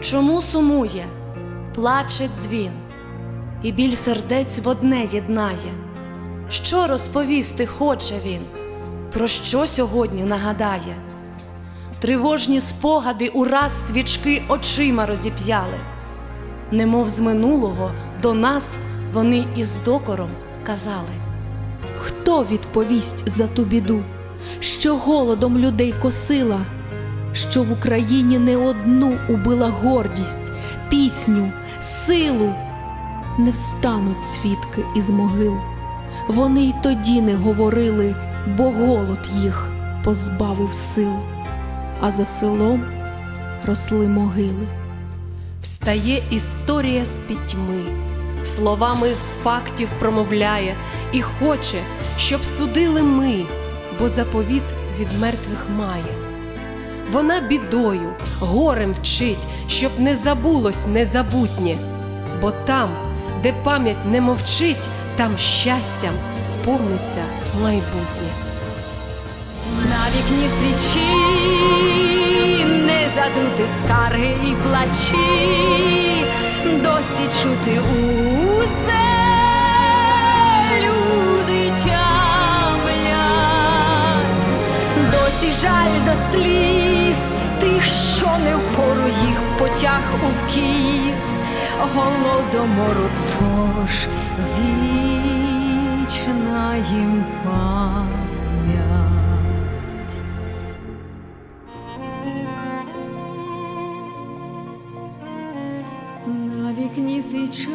Чому сумує, плаче дзвін, і біль сердець в одне єднає? Що розповісти хоче він? Про що сьогодні нагадає? Тривожні спогади ураз свічки очима розіп'яли, немов з минулого до нас вони із докором казали. Хто відповість за ту біду, що голодом людей косила, що в Україні не одну убила гордість, пісню, силу? Не встануть свідки із могил. Вони й тоді не говорили, бо голод їх позбавив сил, а за селом росли могили. Встає історія з пітьми, словами фактів промовляє і хоче, щоб судили ми, бо заповіт від мертвих має. Вона бідою, горем вчить, щоб не забулось незабутнє, бо там, де пам'ять не мовчить, там щастям повниться майбутнє. На вікні свічі не задути скарги і плачі, досі чути усе і жаль до сліз, тих, що не впору їх потяг у кіз, голодомору тож вічна їм пам'ять. На вікні свіча.